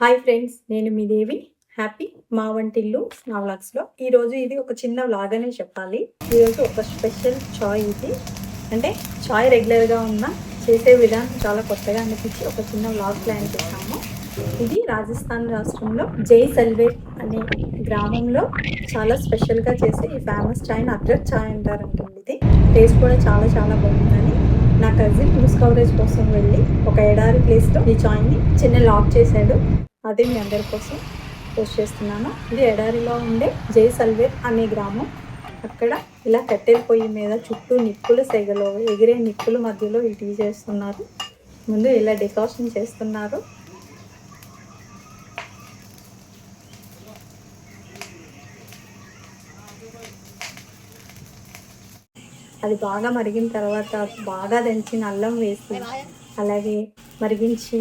Hi friends నేను మీ దేవి. Happy మా వంటిల్లు నా వ్లాగ్స్లో ఈరోజు ఇది ఒక చిన్న వ్లాగ్ అనే చెప్పాలి ఈరోజు ఒక స్పెషల్ చాయ్ ఇది. అంటే చాయ్ రెగ్యులర్గా ఉన్న చేసే విధానం చాలా కొత్తగా అనిపించి ఒక చిన్న వ్లాగ్ ప్లాన్ చేశాము. ఇది రాజస్థాన్ రాష్ట్రంలో జై సల్వేర్ అనే గ్రామంలో చాలా స్పెషల్గా చేసే ఈ ఫేమస్ చాయ్ని అద్రక్ చాయ్ అంటారంటండి ఇది టేస్ట్ కూడా చాలా చాలా బాగుందని నా కజిన్ న్యూస్ కవరేజ్ కోసం వెళ్ళి ఒక ఎడారి ప్లేస్లో ఈ జాయిన్ని చిన్న లాక్ చేశాడు. అదే మీ అందరి కోసం పోస్ట్ చేస్తున్నాను. ఇది ఎడారిలో ఉండే జై సల్వేర్ అనే గ్రామం. అక్కడ ఇలా కట్టెల పొయ్యి మీద చుట్టూ నిప్పుల సెగలో ఎగిరే నిప్పుల మధ్యలో ఇటీ చేస్తున్నారు. ముందు ఇలా డెకరేషన్ చేస్తున్నారు. అది బాగా మరిగిన తర్వాత బాగా దంచిన అల్లం వేసి అలాగే మరిగించి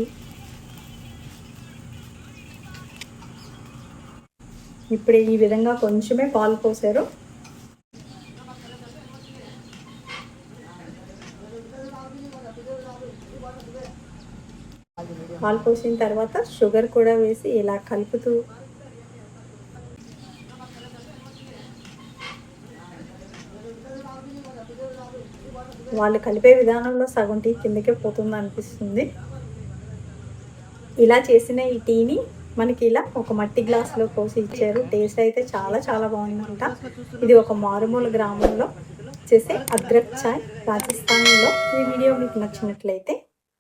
ఇప్పుడు ఈ విధంగా కొంచెమే పాలు పోసారు. పాలు పోసిన తర్వాత షుగర్ కూడా వేసి ఇలా కలుపుతూ వాళ్ళు కలిపే విధానంలో సగం టీ కిందకే పోతుంది అనిపిస్తుంది. ఇలా చేసిన ఈ టీని మనకి ఇలా ఒక మట్టి గ్లాస్లో పోసి ఇచ్చారు. టేస్ట్ అయితే చాలా చాలా బాగుందంట. ఇది ఒక మారుమూల గ్రామంలో చేసే అద్రక్ చాయ్ రాజస్థాన్లో. ఈ వీడియో మీకు నచ్చినట్లయితే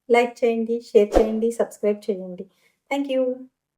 లైక్ చేయండి షేర్ చేయండి సబ్స్క్రైబ్ చేయండి. Thank you.